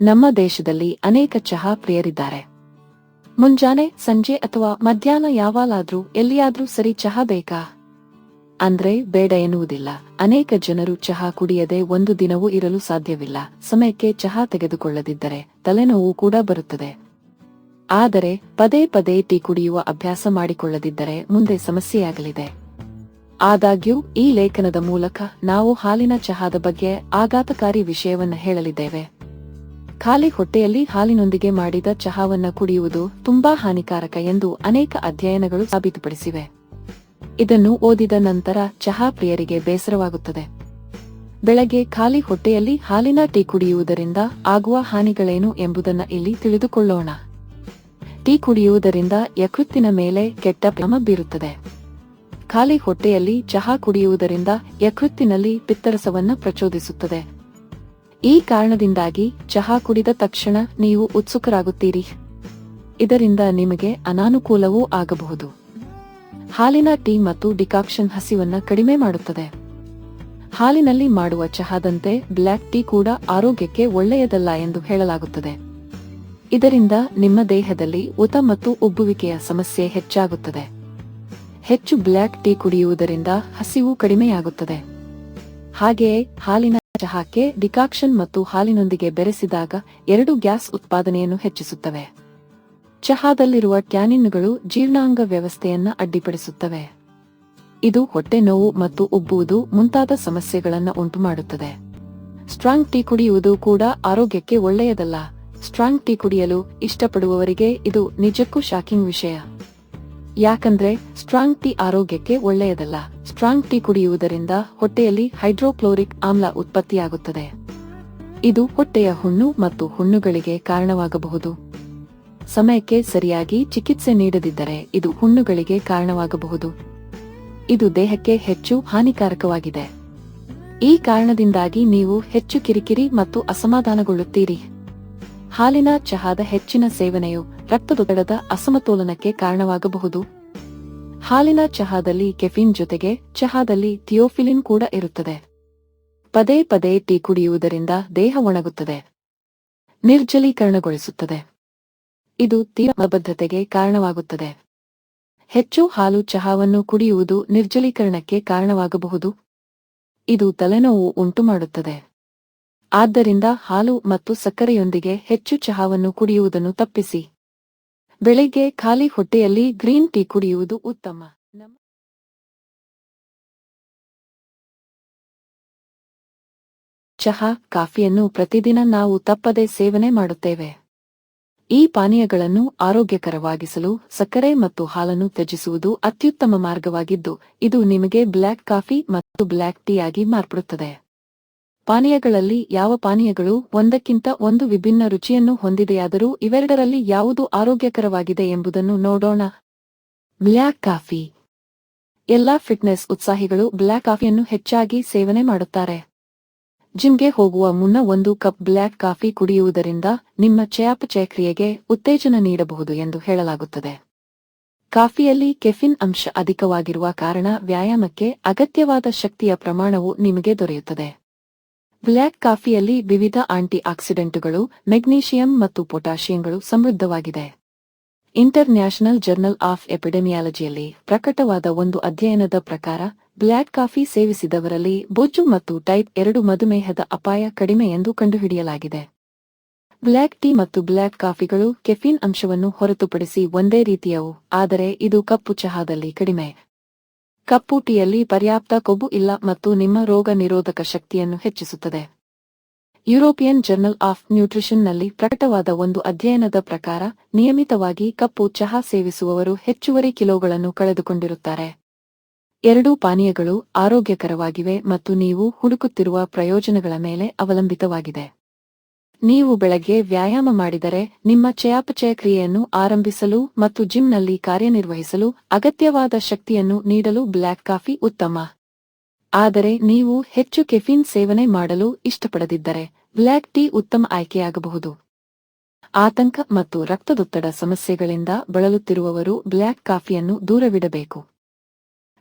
ನಮ್ಮ ದೇಶದಲ್ಲಿ ಅನೇಕ ಚಹಾ ಪ್ರಿಯರಿದ್ದಾರೆ. ಮುಂಜಾನೆ, ಸಂಜೆ ಅಥವಾ ಮಧ್ಯಾಹ್ನ ಯಾವಾಲಾದ್ರೂ ಎಲ್ಲಿಯಾದ್ರೂ ಸರಿ ಚಹಾ ಬೇಕಾ? ಅಂದ್ರೆ ಬೇಡ ಎನ್ನುವುದಿಲ್ಲ. ಅನೇಕ ಜನರು ಚಹಾ ಕುಡಿಯದೆ ಒಂದು ದಿನವೂ ಇರಲು ಸಾಧ್ಯವಿಲ್ಲ. ಸಮಯಕ್ಕೆ ಚಹಾ ತೆಗೆದುಕೊಳ್ಳದಿದ್ದರೆ ತಲೆನೋವು ಕೂಡ ಬರುತ್ತದೆ. ಆದರೆ, ಪದೇ ಪದೇ ಟೀ ಕುಡಿಯುವ ಅಭ್ಯಾಸ ಮಾಡಿಕೊಳ್ಳದಿದ್ದರೆ ಮುಂದೆ ಸಮಸ್ಯೆಯಾಗಲಿದೆ. ಆದಾಗ್ಯೂ, ಈ ಲೇಖನದ ಮೂಲಕ ನಾವು ಹಾಲಿನ ಚಹಾದ ಬಗ್ಗೆ ಆಘಾತಕಾರಿ ವಿಷಯವನ್ನು ಹೇಳಲಿದ್ದೇವೆ. ಖಾಲಿ ಹೊಟ್ಟೆಯಲ್ಲಿ ಹಾಲಿನೊಂದಿಗೆ ಮಾಡಿದ ಚಹಾವನ್ನು ಕುಡಿಯುವುದು ತುಂಬಾ ಹಾನಿಕಾರಕ ಎಂದು ಅನೇಕ ಅಧ್ಯಯನಗಳು ಸಾಬೀತುಪಡಿಸಿವೆ. ಇದನ್ನು ಓದಿದ ನಂತರ ಚಹಾ ಪ್ರಿಯರಿಗೆ ಬೇಸರವಾಗುತ್ತದೆ. ಬೆಳಗ್ಗೆ ಖಾಲಿ ಹೊಟ್ಟೆಯಲ್ಲಿ ಹಾಲಿನ ಟೀ ಕುಡಿಯುವುದರಿಂದ ಆಗುವ ಹಾನಿಗಳೇನು ಎಂಬುದನ್ನು ಇಲ್ಲಿ ತಿಳಿದುಕೊಳ್ಳೋಣ. ಟೀ ಕುಡಿಯುವುದರಿಂದ ಯಕೃತ್ತಿನ ಮೇಲೆ ಕೆಟ್ಟ ಪರಿಣಾಮ ಬೀರುತ್ತದೆ. ಖಾಲಿ ಹೊಟ್ಟೆಯಲ್ಲಿ ಚಹಾ ಕುಡಿಯುವುದರಿಂದ ಯಕೃತ್ತಿನಲ್ಲಿ ಪಿತ್ತರಸವನ್ನು ಪ್ರಚೋದಿಸುತ್ತದೆ. ಈ ಕಾರಣದಿಂದಾಗಿ ಚಹಾ ಕುಡಿದ ತಕ್ಷಣ ನೀವು ಉತ್ಸುಕರಾಗುತ್ತೀರಿ. ಇದರಿಂದ ನಿಮಗೆ ಅನಾನುಕೂಲವೂ ಆಗಬಹುದು. ಹಾಲಿನ ಟೀ ಮತ್ತು ಡಿಕಾಕ್ಷನ್ ಹಸಿವನ್ನ ಕಡಿಮೆ ಮಾಡುತ್ತದೆ. ಹಾಲಿನಲ್ಲಿ ಮಾಡುವ ಚಹಾದಂತೆ ಬ್ಲ್ಯಾಕ್ ಟೀ ಕೂಡ ಆರೋಗ್ಯಕ್ಕೆ ಒಳ್ಳೆಯದಲ್ಲ ಎಂದು ಹೇಳಲಾಗುತ್ತದೆ. ಇದರಿಂದ ನಿಮ್ಮ ದೇಹದಲ್ಲಿ ಉತ ಮತ್ತು ಉಬ್ಬುವಿಕೆಯ ಸಮಸ್ಯೆ ಹೆಚ್ಚಾಗುತ್ತದೆ. ಹೆಚ್ಚು ಬ್ಲ್ಯಾಕ್ ಟೀ ಕುಡಿಯುವುದರಿಂದ ಹಸಿವು ಕಡಿಮೆಯಾಗುತ್ತದೆ. ಹಾಗೆಯೇ ಹಾಲಿನ ಚಹಾಕ್ಕೆ ಡಿಕಾಕ್ಷನ್ ಮತ್ತು ಹಾಲಿನೊಂದಿಗೆ ಬೆರೆಸಿದಾಗ ಎರಡು ಗ್ಯಾಸ್ ಉತ್ಪಾದನೆಯನ್ನು ಹೆಚ್ಚಿಸುತ್ತವೆ. ಚಹಾದಲ್ಲಿರುವ ಟ್ಯಾನಿನ್ಗಳು ಜೀರ್ಣಾಂಗ ವ್ಯವಸ್ಥೆಯನ್ನು ಅಡ್ಡಿಪಡಿಸುತ್ತವೆ. ಇದು ಹೊಟ್ಟೆ ನೋವು ಮತ್ತು ಉಬ್ಬುವುದು ಮುಂತಾದ ಸಮಸ್ಯೆಗಳನ್ನು ಉಂಟುಮಾಡುತ್ತದೆ. ಸ್ಟ್ರಾಂಗ್ ಟೀ ಕುಡಿಯುವುದು ಕೂಡ ಆರೋಗ್ಯಕ್ಕೆ ಒಳ್ಳೆಯದಲ್ಲ. ಸ್ಟ್ರಾಂಗ್ ಟೀ ಕುಡಿಯಲು ಇಷ್ಟಪಡುವವರಿಗೆ ಇದು ನಿಜಕ್ಕೂ ಶಾಕಿಂಗ್ ವಿಷಯ. ಯಾಕಂದ್ರೆ ಸ್ಟ್ರಾಂಗ್ ಟೀ ಆರೋಗ್ಯಕ್ಕೆ ಒಳ್ಳೆಯದಲ್ಲ. ಸ್ಟ್ರಾಂಗ್ ಟೀ ಕುಡಿಯುವುದರಿಂದ ಹೊಟ್ಟೆಯಲ್ಲಿ ಹೈಡ್ರೋಕ್ಲೋರಿಕ್ ಆಮ್ಲ ಉತ್ಪತ್ತಿಯಾಗುತ್ತದೆ. ಇದು ಹೊಟ್ಟೆಯ ಹುಣ್ಣು ಮತ್ತು ಹುಣ್ಣುಗಳಿಗೆ ಕಾರಣವಾಗಬಹುದು. ಸಮಯಕ್ಕೆ ಸರಿಯಾಗಿ ಚಿಕಿತ್ಸೆ ನೀಡದಿದ್ದರೆ ಇದು ಹುಣ್ಣುಗಳಿಗೆ ಕಾರಣವಾಗಬಹುದು. ಇದು ದೇಹಕ್ಕೆ ಹೆಚ್ಚು ಹಾನಿಕಾರಕವಾಗಿದೆ. ಈ ಕಾರಣದಿಂದಾಗಿ ನೀವು ಹೆಚ್ಚು ಕಿರಿಕಿರಿ ಮತ್ತು ಅಸಮಾಧಾನಗೊಳ್ಳುತ್ತೀರಿ. ಹಾಲಿನ ಚಹಾದ ಹೆಚ್ಚಿನ ಸೇವನೆಯು ರಕ್ತದೊತ್ತಡದ ಅಸಮತೋಲನಕ್ಕೆ ಕಾರಣವಾಗಬಹುದು. ಹಾಲಿನ ಚಹಾದಲ್ಲಿ ಕೆಫಿನ್ ಜೊತೆಗೆ ಚಹಾದಲ್ಲಿ ಥಿಯೋಫಿಲಿನ್ ಕೂಡ ಇರುತ್ತದೆ. ಪದೇ ಪದೇ ಟೀ ಕುಡಿಯುವುದರಿಂದ ದೇಹ ಒಣಗುತ್ತದೆ. ನಿರ್ಜಲೀಕರಣಗೊಳಿಸುತ್ತದೆ. ಇದು ತೀವ್ರಬದ್ಧತೆಗೆ ಕಾರಣವಾಗುತ್ತದೆ. ಹೆಚ್ಚು ಹಾಲು ಚಹಾವನ್ನು ಕುಡಿಯುವುದು ನಿರ್ಜಲೀಕರಣಕ್ಕೆ ಕಾರಣವಾಗಬಹುದು. ಇದು ತಲೆನೋವು ಉಂಟುಮಾಡುತ್ತದೆ. ಆದ್ದರಿಂದ ಹಾಲು ಮತ್ತು ಸಕ್ಕರೆಯೊಂದಿಗೆ ಹೆಚ್ಚು ಚಹಾವನ್ನು ಕುಡಿಯುವುದನ್ನು ತಪ್ಪಿಸಿ. ಬೆಳಿಗ್ಗೆ ಖಾಲಿ ಹೊಟ್ಟೆಯಲ್ಲಿ ಗ್ರೀನ್ ಟೀ ಕುಡಿಯುವುದು ಉತ್ತಮ. ಚಹಾ, ಕಾಫಿಯನ್ನು ಪ್ರತಿದಿನ ನಾವು ತಪ್ಪದೆ ಸೇವನೆ ಮಾಡುತ್ತೇವೆ. ಈ ಪಾನೀಯಗಳನ್ನು ಆರೋಗ್ಯಕರವಾಗಿಸಲು, ಸಕ್ಕರೆ ಮತ್ತು ಹಾಲನ್ನು ತ್ಯಜಿಸುವುದು ಅತ್ಯುತ್ತಮ ಮಾರ್ಗವಾಗಿದ್ದು, ಇದು ನಿಮಗೆ ಬ್ಲ್ಯಾಕ್ ಕಾಫಿ ಮತ್ತು ಬ್ಲ್ಯಾಕ್ ಟೀ ಆಗಿ ಮಾರ್ಪಡುತ್ತದೆ. ಪಾನೀಯಗಳಲ್ಲಿ ಯಾವ ಪಾನೀಯಗಳು ಒಂದಕ್ಕಿಂತ ಒಂದು ವಿಭಿನ್ನ ರುಚಿಯನ್ನು ಹೊಂದಿದೆಯಾದರೂ ಇವೆರಡರಲ್ಲಿ ಯಾವುದು ಆರೋಗ್ಯಕರವಾಗಿದೆ ಎಂಬುದನ್ನು ನೋಡೋಣ. Black coffee. ಎಲ್ಲಾ ಫಿಟ್ನೆಸ್ ಉತ್ಸಾಹಿಗಳು ಬ್ಲ್ಯಾಕ್ ಕಾಫಿಯನ್ನು ಹೆಚ್ಚಾಗಿ ಸೇವನೆ ಮಾಡುತ್ತಾರೆ. ಜಿಮ್ಗೆ ಹೋಗುವ ಮುನ್ನ ಒಂದು ಕಪ್ ಬ್ಲ್ಯಾಕ್ ಕಾಫಿ ಕುಡಿಯುವುದರಿಂದ ನಿಮ್ಮ ಚಯಾಪಚಯ ಕ್ರಿಯೆಗೆ ಉತ್ತೇಜನ ನೀಡಬಹುದು ಎಂದು ಹೇಳಲಾಗುತ್ತದೆ. ಕಾಫಿಯಲ್ಲಿ ಕೆಫಿನ್ ಅಂಶ ಅಧಿಕವಾಗಿರುವ ಕಾರಣ ವ್ಯಾಯಾಮಕ್ಕೆ ಅಗತ್ಯವಾದ ಶಕ್ತಿಯ ಪ್ರಮಾಣವು ನಿಮಗೆ ದೊರೆಯುತ್ತದೆ. ಬ್ಲ್ಯಾಕ್ ಕಾಫಿಯಲ್ಲಿ ವಿವಿಧ ಆಂಟಿ ಆಕ್ಸಿಡೆಂಟುಗಳು ಮೆಗ್ನೀಷಿಯಂ ಮತ್ತು ಪೊಟ್ಯಾಷಿಯಂಗಳು ಸಮೃದ್ಧವಾಗಿದೆ. ಇಂಟರ್ ನ್ಯಾಷನಲ್ ಜರ್ನಲ್ ಆಫ್ ಎಪಿಡೆಮಿಯಾಲಜಿಯಲ್ಲಿ ಪ್ರಕಟವಾದ ಒಂದು ಅಧ್ಯಯನದ ಪ್ರಕಾರ, ಬ್ಲ್ಯಾಕ್ ಕಾಫಿ ಸೇವಿಸಿದವರಲ್ಲಿ ಬೊಜ್ಜು ಮತ್ತು ಟೈಪ್ ಎರಡು ಮಧುಮೇಹದ ಅಪಾಯ ಕಡಿಮೆ ಎಂದು ಕಂಡುಹಿಡಿಯಲಾಗಿದೆ. ಬ್ಲ್ಯಾಕ್ ಟೀ ಮತ್ತು ಬ್ಲ್ಯಾಕ್ ಕಾಫಿಗಳು ಕೆಫಿನ್ ಅಂಶವನ್ನು ಹೊರತುಪಡಿಸಿ ಒಂದೇ ರೀತಿಯವು, ಆದರೆ ಇದು ಕಪ್ಪು ಚಹಾದಲ್ಲಿ ಕಡಿಮೆ. ಕಪ್ಪು ಟೀಯಲ್ಲಿ ಪರ್ಯಾಪ್ತ ಕೊಬ್ಬು ಇಲ್ಲ ಮತ್ತು ನಿಮ್ಮ ರೋಗ ನಿರೋಧಕ ಶಕ್ತಿಯನ್ನು ಹೆಚ್ಚಿಸುತ್ತದೆ. ಯುರೋಪಿಯನ್ ಜರ್ನಲ್ ಆಫ್ ನ್ಯೂಟ್ರಿಷನ್ನಲ್ಲಿ ಪ್ರಕಟವಾದ ಒಂದು ಅಧ್ಯಯನದ ಪ್ರಕಾರ, ನಿಯಮಿತವಾಗಿ ಕಪ್ಪು ಚಹಾ ಸೇವಿಸುವವರು ಹೆಚ್ಚುವರಿ ಕಿಲೋಗಳನ್ನು ಕಳೆದುಕೊಂಡಿರುತ್ತಾರೆ. ಎರಡೂ ಪಾನೀಯಗಳು ಆರೋಗ್ಯಕರವಾಗಿವೆ ಮತ್ತು ನೀವು ಹುಡುಕುತ್ತಿರುವ ಪ್ರಯೋಜನಗಳ ಮೇಲೆ ಅವಲಂಬಿತವಾಗಿದೆ. ನೀವು ಬೆಳಗ್ಗೆ ವ್ಯಾಯಾಮ ಮಾಡಿದರೆ ನಿಮ್ಮ ಚಯಾಪಚಯ ಕ್ರಿಯೆಯನ್ನು ಆರಂಭಿಸಲು ಮತ್ತು ಜಿಮ್ನಲ್ಲಿ ಕಾರ್ಯನಿರ್ವಹಿಸಲು ಅಗತ್ಯವಾದ ಶಕ್ತಿಯನ್ನು ನೀಡಲು ಬ್ಲ್ಯಾಕ್ ಕಾಫಿ ಉತ್ತಮ. ಆದರೆ ನೀವು ಹೆಚ್ಚು ಕೆಫಿನ್ ಸೇವನೆ ಮಾಡಲು ಇಷ್ಟಪಡದಿದ್ದರೆ ಬ್ಲ್ಯಾಕ್ ಟೀ ಉತ್ತಮ ಆಯ್ಕೆಯಾಗಬಹುದು. ಆತಂಕ ಮತ್ತು ರಕ್ತದೊತ್ತಡ ಸಮಸ್ಯೆಗಳಿಂದ ಬಳಲುತ್ತಿರುವವರು ಬ್ಲ್ಯಾಕ್ ಕಾಫಿಯನ್ನು ದೂರವಿಡಬೇಕು.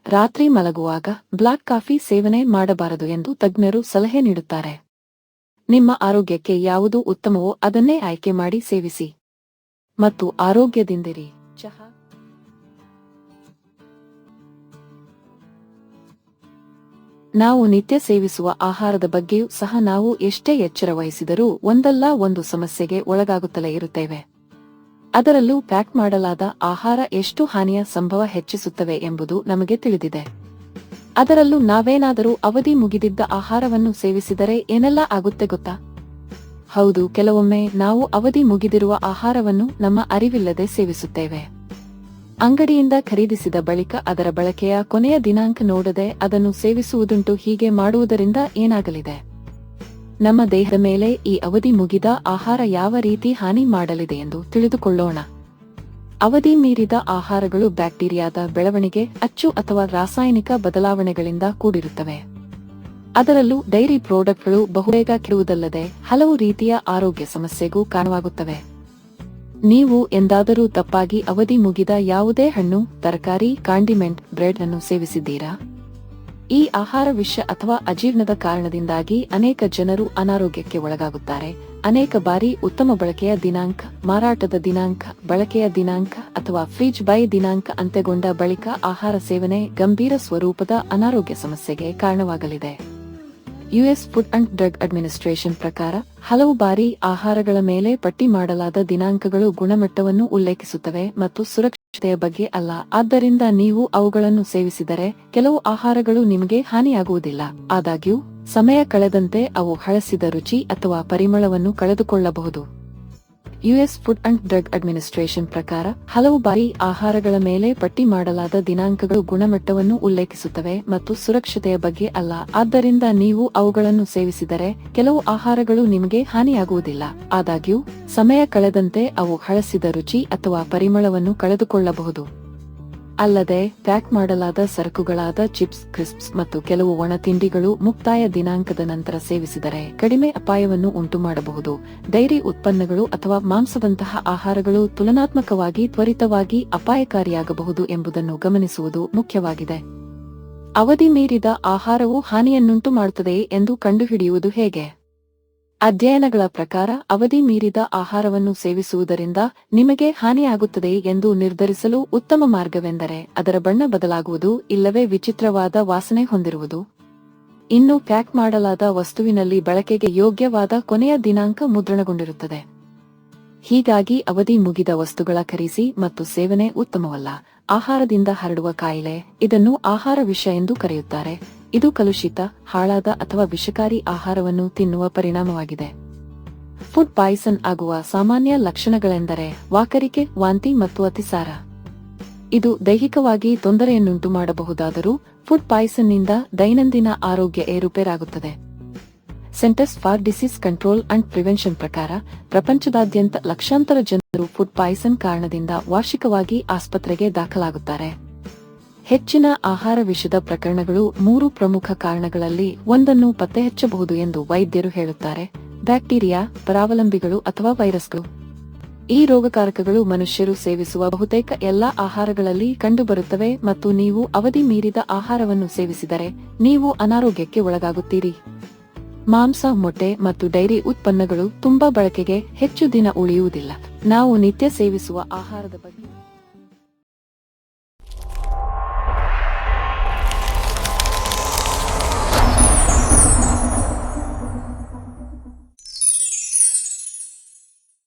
ರಾತ್ರಿ ಮಲಗುವಾಗ ಬ್ಲ್ಯಾಕ್ ಕಾಫಿ ಸೇವನೆ ಮಾಡಬಾರದು ಎಂದು ತಜ್ಞರು ಸಲಹೆ ನೀಡುತ್ತಾರೆ. ನಿಮ್ಮ ಆರೋಗ್ಯಕ್ಕೆ ಯಾವುದು ಉತ್ತಮವೋ ಅದನ್ನೇ ಆಯ್ಕೆ ಮಾಡಿ ಸೇವಿಸಿ. ಮತ್ತು ಆರೋಗ್ಯದಿಂದಿರಿ. ನಾವು ನಿತ್ಯ ಸೇವಿಸುವ ಆಹಾರದ ಬಗ್ಗೆಯೂ ಸಹ ನಾವು ಎಷ್ಟೇ ಎಚ್ಚರ ವಹಿಸಿದರೂ ಒಂದಲ್ಲ ಒಂದು ಸಮಸ್ಯೆಗೆ ಒಳಗಾಗುತ್ತಲೇ ಇರುತ್ತೇವೆ. ಅದರಲ್ಲೂ ಪ್ಯಾಕ್ ಮಾಡಲಾದ ಆಹಾರ ಎಷ್ಟು ಹಾನಿಯ ಸಂಭವ ಹೆಚ್ಚಿಸುತ್ತವೆ ಎಂಬುದು ನಮಗೆ ತಿಳಿದಿದೆ. ಅದರಲ್ಲೂ ನಾವೇನಾದರೂ ಅವಧಿ ಮುಗಿದಿದ್ದ ಆಹಾರವನ್ನು ಸೇವಿಸಿದರೆ ಏನೆಲ್ಲ ಆಗುತ್ತೆ ಗೊತ್ತಾ? ಹೌದು, ಕೆಲವೊಮ್ಮೆ ನಾವು ಅವಧಿ ಮುಗಿದಿರುವ ಆಹಾರವನ್ನು ನಮ್ಮ ಅರಿವಿಲ್ಲದೆ ಸೇವಿಸುತ್ತೇವೆ. ಅಂಗಡಿಯಿಂದ ಖರೀದಿಸಿದ ಬಳಿಕ ಅದರ ಬಳಕೆಯ ಕೊನೆಯ ದಿನಾಂಕ ನೋಡದೆ ಅದನ್ನು ಸೇವಿಸುವುದುಂಟು ಹೀಗೆ ಮಾಡುವುದರಿಂದ ಏನಾಗಲಿದೆ? ನಮ್ಮ ದೇಹದ ಮೇಲೆ ಈ ಅವಧಿ ಮುಗಿದ ಆಹಾರ ಯಾವ ರೀತಿ ಹಾನಿ ಮಾಡಲಿದೆ ಎಂದು ತಿಳಿದುಕೊಳ್ಳೋಣ. ಅವಧಿ ಮೀರಿದ ಆಹಾರಗಳು ಬ್ಯಾಕ್ಟೀರಿಯಾದ ಬೆಳವಣಿಗೆ, ಅಚ್ಚು ಅಥವಾ ರಾಸಾಯನಿಕ ಬದಲಾವಣೆಗಳಿಂದ ಕೂಡಿರುತ್ತವೆ. ಅದರಲ್ಲೂ ಡೈರಿ ಪ್ರಾಡಕ್ಟ್ಗಳು ಬಹುಬೇಗ ಕೆಡುವುದಲ್ಲದೆ ಹಲವು ರೀತಿಯ ಆರೋಗ್ಯ ಸಮಸ್ಯೆಗೂ ಕಾರಣವಾಗುತ್ತವೆ. ನೀವು ಎಂದಾದರೂ ತಪ್ಪಾಗಿ ಅವಧಿ ಮುಗಿದ ಯಾವುದೇ ಹಣ್ಣು, ತರಕಾರಿ, ಕಾಂಡಿಮೆಂಟ್, ಬ್ರೆಡ್ ಅನ್ನು ಸೇವಿಸಿದ್ದೀರಾ? ಈ ಆಹಾರ ವಿಷ ಅಥವಾ ಅಜೀರ್ಣದ ಕಾರಣದಿಂದಾಗಿ ಅನೇಕ ಜನರು ಅನಾರೋಗ್ಯಕ್ಕೆ ಒಳಗಾಗುತ್ತಾರೆ. ಅನೇಕ ಬಾರಿ ಉತ್ತಮ ಬಳಕೆಯ ದಿನಾಂಕ, ಮಾರಾಟದ ದಿನಾಂಕ, ಬಳಕೆಯ ದಿನಾಂಕ ಅಥವಾ ಫ್ರಿಜ್ ಬೈ ದಿನಾಂಕ ಅಂತ್ಯಗೊಂಡ ಬಳಿಕ ಆಹಾರ ಸೇವನೆ ಗಂಭೀರ ಸ್ವರೂಪದ ಅನಾರೋಗ್ಯ ಸಮಸ್ಯೆಗೆ ಕಾರಣವಾಗಲಿದೆ. US food and drug administration ಪ್ರಕಾರ ಹಲವು ಬಾರಿ ಆಹಾರಗಳ ಮೇಲೆ ಪಟ್ಟಿ ಮಾಡಲಾದ ದಿನಾಂಕಗಳು ಗುಣಮಟ್ಟವನ್ನು ಉಲ್ಲೇಖಿಸುತ್ತವೆ ಮತ್ತು ಸುರಕ್ಷತೆಯ ಬಗ್ಗೆ ಅಲ್ಲ. ಆದ್ದರಿಂದ ನೀವು ಅವುಗಳನ್ನು ಸೇವಿಸಿದರೆ ಕೆಲವು ಆಹಾರಗಳು ನಿಮಗೆ ಹಾನಿಯಾಗುವುದಿಲ್ಲ. ಆದಾಗ್ಯೂ, ಸಮಯ ಕಳೆದಂತೆ ಅವು ಹಳಸಿದ ರುಚಿ ಅಥವಾ ಪರಿಮಳವನ್ನು ಕಳೆದುಕೊಳ್ಳಬಹುದು. US food and drug administration ಪ್ರಕಾರ ಹಲವು ಬಾರಿ ಆಹಾರಗಳ ಮೇಲೆ ಪಟ್ಟಿ ಮಾಡಲಾದ ದಿನಾಂಕಗಳು ಗುಣಮಟ್ಟವನ್ನು ಉಲ್ಲೇಖಿಸುತ್ತವೆ ಮತ್ತು ಸುರಕ್ಷತೆಯ ಬಗ್ಗೆ ಅಲ್ಲ. ಆದ್ದರಿಂದ ನೀವು ಅವುಗಳನ್ನು ಸೇವಿಸಿದರೆ ಕೆಲವು ಆಹಾರಗಳು ನಿಮಗೆ ಹಾನಿಯಾಗುವುದಿಲ್ಲ. ಆದಾಗ್ಯೂ, ಸಮಯ ಕಳೆದಂತೆ ಅವು ಹಳಸಿದ ರುಚಿ ಅಥವಾ ಪರಿಮಳವನ್ನು ಕಳೆದುಕೊಳ್ಳಬಹುದು. ಅಲ್ಲದೆ, ಪ್ಯಾಕ್ ಮಾಡಲಾದ ಸರಕುಗಳಾದ ಚಿಪ್ಸ್, ಕ್ರಿಸ್ಪ್ಸ್ ಮತ್ತು ಕೆಲವು ಒಣ ತಿಂಡಿಗಳು ಮುಕ್ತಾಯ ದಿನಾಂಕದ ನಂತರ ಸೇವಿಸಿದರೆ ಕಡಿಮೆ ಅಪಾಯವನ್ನು ಉಂಟುಮಾಡಬಹುದು. ಡೈರಿ ಉತ್ಪನ್ನಗಳು ಅಥವಾ ಮಾಂಸದಂತಹ ಆಹಾರಗಳು ತುಲನಾತ್ಮಕವಾಗಿ ತ್ವರಿತವಾಗಿ ಅಪಾಯಕಾರಿಯಾಗಬಹುದು ಎಂಬುದನ್ನು ಗಮನಿಸುವುದು ಮುಖ್ಯವಾಗಿದೆ. ಅವಧಿ ಮೀರಿದ ಆಹಾರವು ಹಾನಿಯನ್ನುಂಟು ಮಾಡುತ್ತದೆ ಎಂದು ಕಂಡುಹಿಡಿಯುವುದು ಹೇಗೆ? ಅಧ್ಯಯನಗಳ ಪ್ರಕಾರ ಅವಧಿ ಮೀರಿದ ಆಹಾರವನ್ನು ಸೇವಿಸುವುದರಿಂದ ನಿಮಗೆ ಹಾನಿಯಾಗುತ್ತದೆ ಎಂದು ನಿರ್ಧರಿಸಲು ಉತ್ತಮ ಮಾರ್ಗವೆಂದರೆ ಅದರ ಬಣ್ಣ ಬದಲಾಗುವುದು ಇಲ್ಲವೇ ವಿಚಿತ್ರವಾದ ವಾಸನೆ ಹೊಂದಿರುವುದು. ಇನ್ನು ಪ್ಯಾಕ್ ಮಾಡಲಾದ ವಸ್ತುವಿನಲ್ಲಿ ಬಳಕೆಗೆ ಯೋಗ್ಯವಾದ ಕೊನೆಯ ದಿನಾಂಕ ಮುದ್ರಣಗೊಂಡಿರುತ್ತದೆ. ಹೀಗಾಗಿ ಅವಧಿ ಮುಗಿದ ವಸ್ತುಗಳ ಖರೀಸಿ ಮತ್ತು ಸೇವನೆ ಉತ್ತಮವಲ್ಲ. ಆಹಾರದಿಂದ ಹರಡುವ ಕಾಯಿಲೆ ಇದನ್ನು ಆಹಾರ ವಿಷ ಎಂದು ಕರೆಯುತ್ತಾರೆ. ಇದು ಕಲುಷಿತ, ಹಾಳಾದ ಅಥವಾ ವಿಷಕಾರಿ ಆಹಾರವನ್ನು ತಿನ್ನುವ ಪರಿಣಾಮವಾಗಿದೆ. ಫುಡ್ ಪಾಯ್ಸನ್ ಆಗುವ ಸಾಮಾನ್ಯ ಲಕ್ಷಣಗಳೆಂದರೆ ವಾಕರಿಕೆ, ವಾಂತಿ ಮತ್ತು ಅತಿಸಾರ. ಇದು ದೈಹಿಕವಾಗಿ ತೊಂದರೆಯನ್ನುಂಟು ಮಾಡಬಹುದಾದರೂ ಫುಡ್ ಪಾಯ್ಸನ್ನಿಂದ ದೈನಂದಿನ ಆರೋಗ್ಯ ಏರುಪೇರಾಗುತ್ತದೆ. Centers for disease control and prevention ಪ್ರಕಾರ ಪ್ರಪಂಚದಾದ್ಯಂತ ಲಕ್ಷಾಂತರ ಜನರು ಫುಡ್ ಪಾಯ್ಸನ್ ಕಾರಣದಿಂದ ವಾರ್ಷಿಕವಾಗಿ ಆಸ್ಪತ್ರೆಗೆ ದಾಖಲಾಗುತ್ತಾರೆ. ಹೆಚ್ಚಿನ ಆಹಾರ ವಿಷದ ಪ್ರಕರಣಗಳು ಮೂರು ಪ್ರಮುಖ ಕಾರಣಗಳಲ್ಲಿ ಒಂದನ್ನು ಪತ್ತೆಹಚ್ಚಬಹುದು ಎಂದು ವೈದ್ಯರು ಹೇಳುತ್ತಾರೆ. ಬ್ಯಾಕ್ಟೀರಿಯಾ, ಪರಾವಲಂಬಿಗಳು ಅಥವಾ ವೈರಸ್ಗಳು. ಈ ರೋಗಕಾರಕಗಳು ಮನುಷ್ಯರು ಸೇವಿಸುವ ಬಹುತೇಕ ಎಲ್ಲಾ ಆಹಾರಗಳಲ್ಲಿ ಕಂಡುಬರುತ್ತವೆ ಮತ್ತು ನೀವು ಅವಧಿ ಮೀರಿದ ಆಹಾರವನ್ನು ಸೇವಿಸಿದರೆ ನೀವು ಅನಾರೋಗ್ಯಕ್ಕೆ ಒಳಗಾಗುತ್ತೀರಿ. ಮಾಂಸ, ಮೊಟ್ಟೆ ಮತ್ತು ಡೈರಿ ಉತ್ಪನ್ನಗಳು ತುಂಬಾ ಬಳಕೆಗೆ ಹೆಚ್ಚು ದಿನ ಉಳಿಯುವುದಿಲ್ಲ. ನಾವು ನಿತ್ಯ ಸೇವಿಸುವ ಆಹಾರದ ಬಗ್ಗೆ